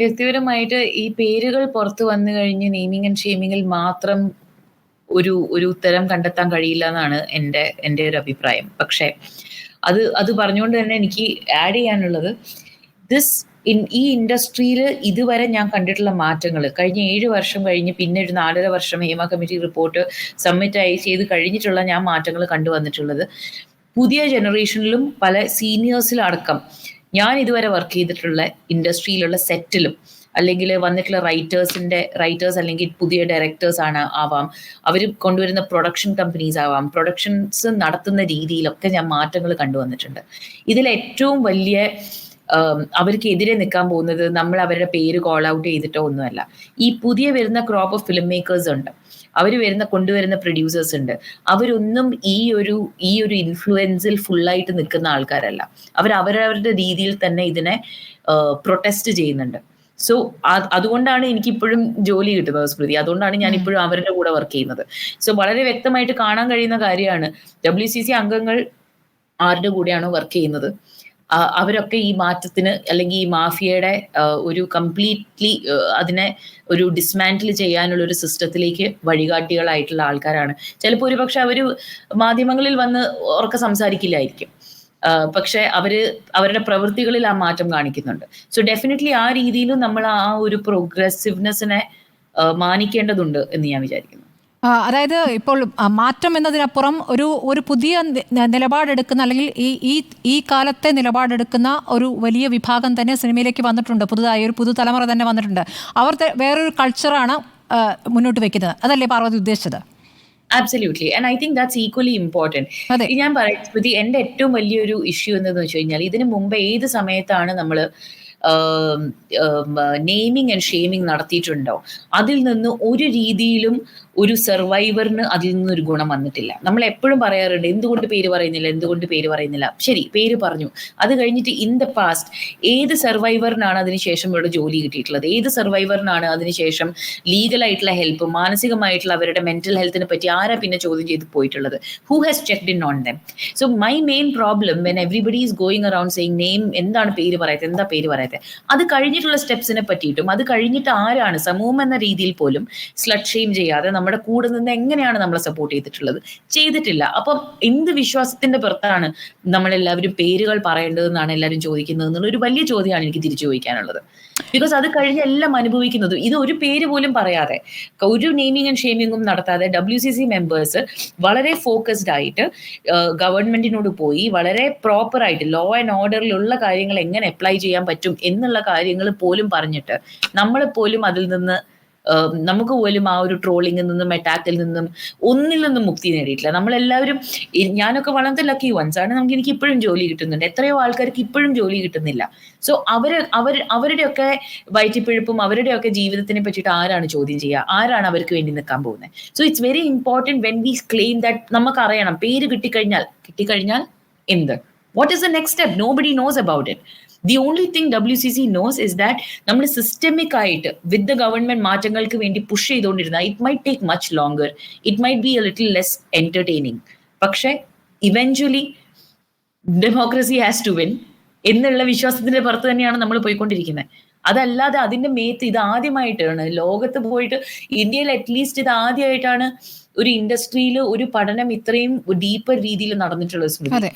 വ്യക്തിപരമായിട്ട് ഈ പേരുകൾ പുറത്തു വന്നു കഴിഞ്ഞ് നെയിമിങ് ആൻഡ് ഷെയ്മിങ്ങിൽ മാത്രം ഒരു ഒരു ഉത്തരം കണ്ടെത്താൻ കഴിയില്ല എന്നാണ് എന്റെ എന്റെ ഒരു അഭിപ്രായം. പക്ഷേ അത് അത് പറഞ്ഞുകൊണ്ട് തന്നെ എനിക്ക് ആഡ് ചെയ്യാനുള്ളത് ദിസ് ഇൻ ഈ ഇൻഡസ്ട്രിയിൽ ഇതുവരെ ഞാൻ കണ്ടിട്ടുള്ള മാറ്റങ്ങൾ കഴിഞ്ഞ ഏഴ് വർഷം കഴിഞ്ഞ് പിന്നെ ഒരു നാലര വർഷം ഹേമ കമ്മിറ്റി റിപ്പോർട്ട് സബ്മിറ്റ് ആയി ചെയ്ത് കഴിഞ്ഞിട്ടുള്ള ഞാൻ മാറ്റങ്ങൾ കണ്ടുവന്നിട്ടുള്ളത് പുതിയ ജനറേഷനിലും പല സീനിയേഴ്സിലടക്കം ഞാൻ ഇതുവരെ വർക്ക് ചെയ്തിട്ടുള്ള ഇൻഡസ്ട്രിയിലുള്ള സെറ്റിലും അല്ലെങ്കിൽ വന്നിട്ടുള്ള റൈറ്റേഴ്സിന്റെ റൈറ്റേഴ്സ് അല്ലെങ്കിൽ പുതിയ ഡയറക്ടേഴ്സ് ആണ് ആവാം. അവർ കൊണ്ടുവരുന്ന പ്രൊഡക്ഷൻ കമ്പനീസ് ആവാം. പ്രൊഡക്ഷൻസ് നടത്തുന്ന രീതിയിലൊക്കെ ഞാൻ മാറ്റങ്ങൾ കണ്ടുവന്നിട്ടുണ്ട്. ഇതിൽ ഏറ്റവും വലിയ അവർക്ക് എതിരെ നിൽക്കാൻ പോകുന്നത് നമ്മൾ അവരുടെ പേര് കോൾ ഔട്ട് ചെയ്തിട്ടോ ഒന്നുമല്ല. ഈ പുതിയ വരുന്ന ക്രോപ്പ് ഓഫ് ഫിലിം മേക്കേഴ്സ് ഉണ്ട്. അവർ വരുന്ന കൊണ്ടുവരുന്ന പ്രൊഡ്യൂസേഴ്സ് ഉണ്ട്. അവരൊന്നും ഈ ഒരു ഈ ഒരു ഇൻഫ്ലുവൻസിൽ ഫുള്ളായിട്ട് നിൽക്കുന്ന ആൾക്കാരല്ല. അവർ അവരവരുടെ രീതിയിൽ തന്നെ ഇതിനെ പ്രൊട്ടസ്റ്റ് ചെയ്യുന്നുണ്ട്. സോ അതുകൊണ്ടാണ് എനിക്കിപ്പോഴും ജോലി കിട്ടുന്നത് സ്മൃതി. അതുകൊണ്ടാണ് ഞാൻ ഇപ്പോഴും അവരുടെ കൂടെ വർക്ക് ചെയ്യുന്നത്. സോ വളരെ വ്യക്തമായിട്ട് കാണാൻ കഴിയുന്ന കാര്യമാണ്. ഡബ്ല്യു സി സി അംഗങ്ങൾ ആരുടെ കൂടെയാണോ വർക്ക് ചെയ്യുന്നത്? അവരൊക്കെ ഈ മാറ്റത്തിന് അല്ലെങ്കിൽ ഈ മാഫിയയുടെ ഒരു കംപ്ലീറ്റ്ലി അതിനെ ഒരു ഡിസ്മാന്റിൽ ചെയ്യാനുള്ള ഒരു സിസ്റ്റത്തിലേക്ക് വഴികാട്ടികളായിട്ടുള്ള ആൾക്കാരാണ്. ചിലപ്പോൾ ഒരുപക്ഷെ അവർ മാധ്യമങ്ങളിൽ വന്ന് ഉറക്കെ സംസാരിക്കില്ലായിരിക്കും. പക്ഷെ അവർ അവരുടെ പ്രവൃത്തികളിൽ ആ മാറ്റം കാണിക്കുന്നുണ്ട്. സോ ഡെഫിനറ്റ്ലി ആ രീതിയിലും നമ്മൾ ആ ഒരു പ്രോഗ്രസീവ്നെസ്സിനെ മാനിക്കേണ്ടതുണ്ട് എന്ന് ഞാൻ വിചാരിക്കുന്നു. അതായത് ഇപ്പോൾ മാറ്റം എന്നതിനപ്പുറം ഒരു ഒരു പുതിയ നിലപാടെടുക്കുന്ന അല്ലെങ്കിൽ ഈ ഈ ഈ കാലത്തെ നിലപാടെടുക്കുന്ന ഒരു വലിയ വിഭാഗം തന്നെ സിനിമയിലേക്ക് വന്നിട്ടുണ്ട്. പുതുതായി ഒരു പുതുതലമുറ തന്നെ വന്നിട്ടുണ്ട്. അവർ വേറൊരു കൾച്ചറാണ് മുന്നോട്ട് വെക്കുന്നത്. അതല്ലേ പാർവതി ഉദ്ദേശിച്ചത്? Absolutely and I think that's equally important ഞാൻ പറയാം സ്മൃതി എന്റെ ഏറ്റവും വലിയൊരു ഇഷ്യൂ എന്തെന്ന് വെച്ച് കഴിഞ്ഞാൽ ഇതിന് മുമ്പ് ഏത് സമയത്താണ് നമ്മൾ നെയിമിങ് ആൻഡ് ഷെയ്മിങ് നടത്തിയിട്ടുണ്ടോ? അതിൽ നിന്ന് ഒരു രീതിയിലും ഒരു സർവൈവറിന് അതിൽ നിന്നൊരു ഗുണം വന്നിട്ടില്ല. നമ്മൾ എപ്പോഴും പറയാറുണ്ട് എന്തുകൊണ്ട് പേര് പറയുന്നില്ല? എന്തുകൊണ്ട് പേര് പറയുന്നില്ല? ശരി പേര് പറഞ്ഞു. അത് കഴിഞ്ഞിട്ട് ഇൻ ദ പാസ്റ്റ് ഏത് സർവൈവറിനാണ് അതിനുശേഷം ഇവിടെ ജോലി കിട്ടിയിട്ടുള്ളത്? ഏത് സർവൈവറിനാണ് അതിനുശേഷം ലീഗലായിട്ടുള്ള ഹെൽപ്പ് മാനസികമായിട്ടുള്ള അവരുടെ മെന്റൽ ഹെൽത്തിനെ പറ്റി ആരാ പിന്നെ ചോദ്യം ചെയ്ത് പോയിട്ടുള്ളത്? Who has checked in on them so my main problem when everybody is going around saying name എന്താണ് പേര് പറയാത്തത്? എന്താ പേര് പറയാത്തത്? അത് കഴിഞ്ഞിട്ടുള്ള സ്റ്റെപ്സിനെ പറ്റിയിട്ടും അത് കഴിഞ്ഞിട്ട് ആരാണ് സമൂഹം എന്ന രീതിയിൽ പോലും സ്ലഡ് ഷെയിം ചെയ്യാതെ നമ്മുടെ കൂടെ നിന്ന് എങ്ങനെയാണ് നമ്മളെ സപ്പോർട്ട് ചെയ്തിട്ടുള്ളത്? ചെയ്തിട്ടില്ല. അപ്പം എന്ത് വിശ്വാസത്തിന്റെ പുറത്താണ് നമ്മളെല്ലാവരും പേരുകൾ പറയേണ്ടതെന്നാണ് എല്ലാവരും ചോദിക്കുന്നത് എന്നുള്ള ഒരു വലിയ ചോദ്യമാണ് എനിക്ക് തിരിച്ചു ചോദിക്കാനുള്ളത്. ബിക്കോസ് അത് കഴിഞ്ഞ എല്ലാം അനുഭവിക്കുന്നത് ഇത് ഒരു പേര് പോലും പറയാതെ ഒരു നെയിമിങ് ആൻഡ് ഷെയിമിങ്ങും നടത്താതെ ഡബ്ല്യു സി സി മെമ്പേഴ്സ് വളരെ ഫോക്കസ്ഡ് ആയിട്ട് ഗവൺമെന്റിനോട് പോയി വളരെ പ്രോപ്പർ ആയിട്ട് ലോ ആൻഡ് ഓർഡറിലുള്ള കാര്യങ്ങൾ എങ്ങനെ അപ്ലൈ ചെയ്യാൻ പറ്റും എന്നുള്ള കാര്യങ്ങൾ പോലും പറഞ്ഞിട്ട് നമ്മൾ പോലും അതിൽ നിന്ന് നമുക്ക് പോലും ആ ഒരു ട്രോളിങ്ങിൽ നിന്നും അറ്റാക്കിൽ നിന്നും ഒന്നിൽ നിന്നും മുക്തി നേടിയിട്ടില്ല. നമ്മളെല്ലാവരും ഞാനൊക്കെ വളരെ ലക്കി വൺസ് ആണ്. നമുക്ക് എനിക്ക് ഇപ്പോഴും ജോലി കിട്ടുന്നുണ്ട്. എത്രയോ ആൾക്കാർക്ക് ഇപ്പോഴും ജോലി കിട്ടുന്നില്ല. സോ അവർ അവർ അവരുടെയൊക്കെ വയറ്റിപ്പിഴപ്പും അവരുടെയൊക്കെ ജീവിതത്തിനെ പറ്റിയിട്ട് ആരാണ് ചോദ്യം ചെയ്യുക? ആരാണ് അവർക്ക് വേണ്ടി നിൽക്കാൻ പോകുന്നത്? So it's very important when we claim that നമുക്ക് അറിയണം പേര് കിട്ടിക്കഴിഞ്ഞാൽ കിട്ടിക്കഴിഞ്ഞാൽ എന്ത്? What is the next step nobody knows about it the only thing W C C knows is that നമ്മൾ സിസ്റ്റമിക് ആയിട്ട് വിത്ത് ദ ഗവൺമെന്റ് മാറ്റങ്ങൾക്ക് വേണ്ടി പുഷ് ചെയ്തുകൊണ്ടിരുന്ന it might take much longer it might be a little less entertaining പക്ഷേ eventually democracy has to win എന്നുള്ള വിശ്വാസത്തിന്റെ പുറത്ത് തന്നെയാണ് നമ്മൾ പോയിക്കൊണ്ടിരിക്കുന്നത് അതല്ലാതെ അതിന്റെ മേത്ത് ഇത് ആദ്യമായിട്ടാണ്. ലോകത്ത് പോയിട്ട് ഇന്ത്യയിൽ അറ്റ്ലീസ്റ്റ് ഇത് ആദ്യമായിട്ടാണ് ഒരു ഇൻഡസ്ട്രിയിൽ ഒരു പഠനം ഇത്രയും ഡീപ്പർ രീതിയിൽ നടന്നിട്ടുള്ളത് സ്മൃതി.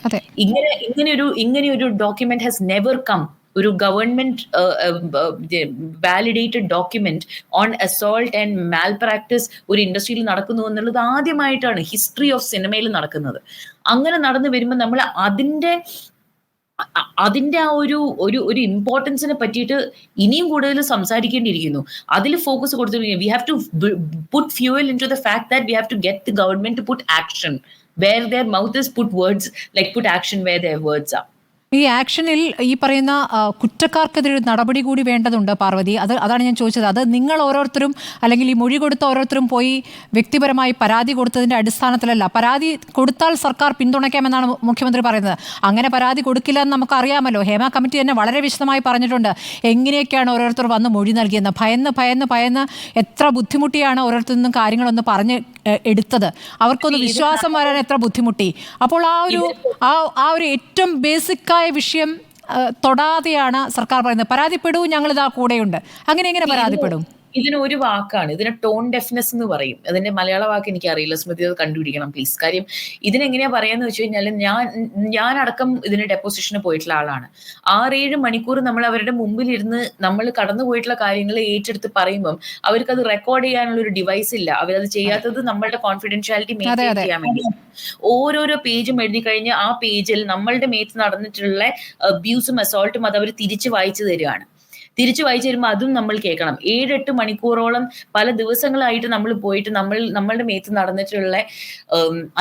ഇങ്ങനെ ഇങ്ങനെ ഒരു ഇങ്ങനെ ഒരു ഡോക്യുമെന്റ് ഹാസ് നെവർ കം ഒരു government validated document on assault and malpractice ഒരു ഇൻഡസ്ട്രിയിൽ നടക്കുന്നു എന്നുള്ളത് ആദ്യമായിട്ടാണ് ഹിസ്റ്ററി ഓഫ് സിനിമയിൽ നടക്കുന്നത്. അങ്ങനെ നടന്നു വരുമ്പോൾ നമ്മൾ അതിന്റെ അതിന്റെ ആ ഒരു ഒരു ഒരു ഇമ്പോർട്ടൻസിനെ പറ്റിയിട്ട് ഇനിയും കൂടുതൽ സംസാരിക്കേണ്ടിയിരിക്കുന്നു. അതിൽ ഫോക്കസ് കൊടുത്തിരിക്കുന്നു. We have to put fuel into the fact that we have to get the government to put action where their mouth is put words like put action where their words ആ ഈ ആക്ഷനിൽ ഈ പറയുന്ന കുറ്റക്കാർക്കെതിരെ നടപടി കൂടി വേണ്ടതുണ്ട് പാർവതി. അത് അതാണ് ഞാൻ ചോദിച്ചത്. അത് നിങ്ങൾ ഓരോരുത്തരും അല്ലെങ്കിൽ ഈ മൊഴി കൊടുത്ത ഓരോരുത്തരും പോയി വ്യക്തിപരമായി പരാതി കൊടുത്തതിന്റെ അടിസ്ഥാനത്തിലല്ല. പരാതി കൊടുത്താൽ സർക്കാർ പിന്തുണയ്ക്കാമെന്നാണ് മുഖ്യമന്ത്രി പറയുന്നത്. അങ്ങനെ പരാതി കൊടുക്കില്ല എന്ന് നമുക്ക് അറിയാമല്ലോ ഹേമ കമ്മിറ്റി തന്നെ വളരെ വിശദമായി പറഞ്ഞിട്ടുണ്ട്. എങ്ങനെയൊക്കെയാണ് ഓരോരുത്തർ വന്ന് മൊഴി നൽകിയെന്ന്. ഭയന്ന് ഭയന്ന് ഭയന്ന് എത്ര ബുദ്ധിമുട്ടിയാണ് ഓരോരുത്തർ നിന്നും കാര്യങ്ങളൊന്ന് പറഞ്ഞ് എടുത്തത്. അവർക്കൊന്ന് വിശ്വാസം വരാൻ എത്ര ബുദ്ധിമുട്ടി. അപ്പോൾ ആ ഒരു ആ ആ ഒരു ഏറ്റവും ബേസിക്കായ വിഷയം തൊടാതെയാണ് സർക്കാർ പറയുന്നത്. പരാതിപ്പെടൂ ഞങ്ങളിതാ കൂടെയുണ്ട്. അങ്ങനെ എങ്ങനെ പരാതിപ്പെടും? ഇതിന് ഒരു വാക്കാണ് ഇതിന് ടോൺ ഡെഫ്നെസ് എന്ന് പറയും. അതിന്റെ മലയാള വാക്ക് എനിക്ക് അറിയില്ല സ്മൃതി അത് കണ്ടുപിടിക്കണം പ്ലീസ് കാര്യം ഇതിനെങ്ങനെയാ പറയാന്ന് വെച്ച് കഴിഞ്ഞാൽ ഞാൻ ഞാൻ അടക്കം ഇതിന് ഡെപ്പോസിഷന് പോയിട്ടുള്ള ആളാണ്. ആറേഴ് മണിക്കൂർ നമ്മൾ അവരുടെ മുമ്പിൽ ഇരുന്ന് നമ്മൾ കടന്നു പോയിട്ടുള്ള കാര്യങ്ങൾ ഏറ്റെടുത്ത് പറയുമ്പം അവർക്ക് അത് റെക്കോർഡ് ചെയ്യാനുള്ള ഒരു ഡിവൈസ് ഇല്ല. അവരത് ചെയ്യാത്തത് നമ്മളുടെ കോൺഫിഡൻഷ്യാലിറ്റി മെയിന്റെയിൻ. ചെയ്യാൻ വേണ്ടി. ഓരോരോ പേജും എഴുതി കഴിഞ്ഞ് ആ പേജിൽ നമ്മളുടെ മേത്ത് നടന്നിട്ടുള്ള അബ്യൂസും അസോൾട്ടും അത് അവർ തിരിച്ച് വായിച്ചു തരികയാണ് തിരിച്ചു വായിച്ചു വരുമ്പോൾ അതും നമ്മൾ കേൾക്കണം. ഏഴെട്ട് മണിക്കൂറോളം പല ദിവസങ്ങളായിട്ട് നമ്മൾ പോയിട്ട് നമ്മൾ നമ്മളുടെ മേത്ത് നടന്നിട്ടുള്ള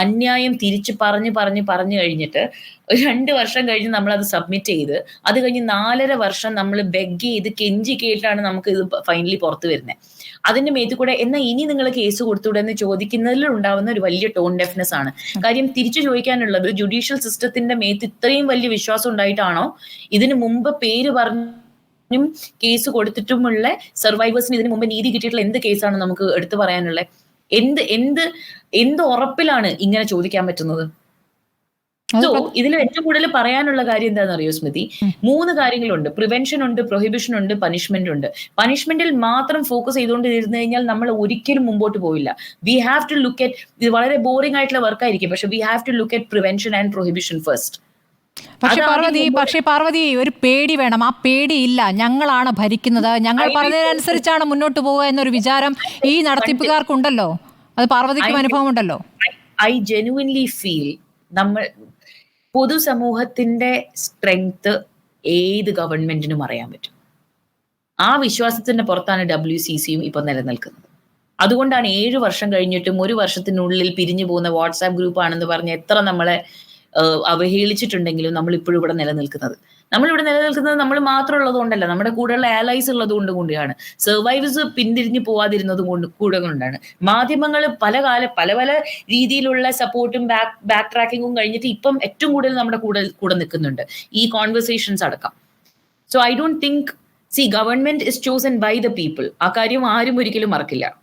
അന്യായം തിരിച്ചു പറഞ്ഞ് പറഞ്ഞ് പറഞ്ഞു കഴിഞ്ഞിട്ട് രണ്ട് വർഷം കഴിഞ്ഞ് നമ്മൾ അത് സബ്മിറ്റ് ചെയ്ത് അത് കഴിഞ്ഞ് നാലര വർഷം നമ്മൾ ബെഗ് ചെയ്ത് കെഞ്ചി കേട്ടാണ് നമുക്ക് ഇത് ഫൈനലി പുറത്തു വരുന്നത് അതിന്റെ മേത്ത് കൂടെ എന്നാൽ ഇനി നിങ്ങൾ കേസ് കൊടുത്തൂടെ എന്ന് ചോദിക്കുന്നതിൽ ഉണ്ടാവുന്ന ഒരു വലിയ ടോൺ ഡെഫ്നെസ് ആണ്. കാര്യം തിരിച്ചു ചോദിക്കാനുള്ളത് ജുഡീഷ്യൽ സിസ്റ്റത്തിന്റെ മേത്ത് ഇത്രയും വലിയ വിശ്വാസം ഉണ്ടായിട്ടാണോ? ഇതിനു മുമ്പ് പേര് പറഞ്ഞും കേസ് കൊടുത്തിട്ടുമുള്ള സർവൈവേഴ്സിന് ഇതിനു മുമ്പ് നീതി കിട്ടിയിട്ടുള്ള എന്ത് കേസാണ് നമുക്ക് എടുത്തു പറയാനുള്ളത് എന്ത് എന്ത് എന്ത് ഉറപ്പിലാണ് ഇങ്ങനെ ചോദിക്കാൻ പറ്റുന്നത്? സോ ഇതിൽ ഏറ്റവും കൂടുതൽ പറയാനുള്ള കാര്യം എന്താണെന്ന് അറിയോ സ്മൃതി മൂന്ന് കാര്യങ്ങളുണ്ട്. പ്രിവെൻഷൻ ഉണ്ട് പ്രൊഹിബിഷൻ ഉണ്ട് പനിഷ്മെന്റ് ഉണ്ട്. പനിഷ്മെന്റിൽ മാത്രം ഫോക്കസ് ചെയ്തുകൊണ്ട് ഇരുന്ന് കഴിഞ്ഞാൽ നമ്മൾ ഒരിക്കലും മുമ്പോട്ട് പോയില്ല we have to look at ഇത് വളരെ ബോറിംഗ് ആയിട്ടുള്ള വർക്കായിരിക്കും പക്ഷെ we have to look at prevention and prohibition first പക്ഷെ പാർവതി പക്ഷെ പാർവതി ഒരു പേടി വേണം. ആ പേടി ഇല്ല ഞങ്ങളാണ് ഭരിക്കുന്നത്. ഞങ്ങൾ പറഞ്ഞതിനനുസരിച്ചാണ് മുന്നോട്ട് പോവുക എന്നൊരു വിചാരം ഈ നടത്തിപ്പുകാർക്കുണ്ടല്ലോ? അത് പാർവതിക്കും അനുഭവമുണ്ടല്ലോ? ഐ ജെനുവിൻലി ഫീൽ നമ്മൾ പൊതുസമൂഹത്തിന്റെ സ്ട്രെങ്ത് ഏത് ഗവൺമെന്റിനും അറിയാൻ പറ്റും. ആ വിശ്വാസത്തിന്റെ പുറത്താണ് ഡബ്ല്യു സി സിയും ഇപ്പൊ നിലനിൽക്കുന്നത്. അതുകൊണ്ടാണ് ഏഴു വർഷം കഴിഞ്ഞിട്ടും ഒരു വർഷത്തിനുള്ളിൽ പിരിഞ്ഞു പോകുന്ന വാട്സാപ്പ് ഗ്രൂപ്പ് ആണെന്ന് പറഞ്ഞ് എത്ര നമ്മളെ അവഹേളിച്ചിട്ടുണ്ടെങ്കിലും നമ്മൾ ഇപ്പോഴും ഇവിടെ നിലനിൽക്കുന്നത്. നമ്മളിവിടെ നിലനിൽക്കുന്നത് നമ്മൾ മാത്രം ഉള്ളത് കൊണ്ടല്ല നമ്മുടെ കൂടെയുള്ള അലൈസ് ഉള്ളത് കൊണ്ട് കൂടിയാണ്. സർവൈവേഴ്സ് പിന്തിരിഞ്ഞു പോവാതിരുന്നത് കൊണ്ട് കൂടെ കൊണ്ടാണ്. മാധ്യമങ്ങൾ പല കാല പല പല രീതിയിലുള്ള സപ്പോർട്ടും ബാക്ക് ബാക്ക് ട്രാക്കിങ്ങും കഴിഞ്ഞിട്ട് ഇപ്പം ഏറ്റവും കൂടുതൽ നമ്മുടെ കൂടെ കൂടെ നിൽക്കുന്നുണ്ട് ഈ കോൺവെർസേഷൻസ് അടക്കം. So I don't think see government is chosen by the people ആ കാര്യം ആരും ഒരിക്കലും മറക്കില്ല.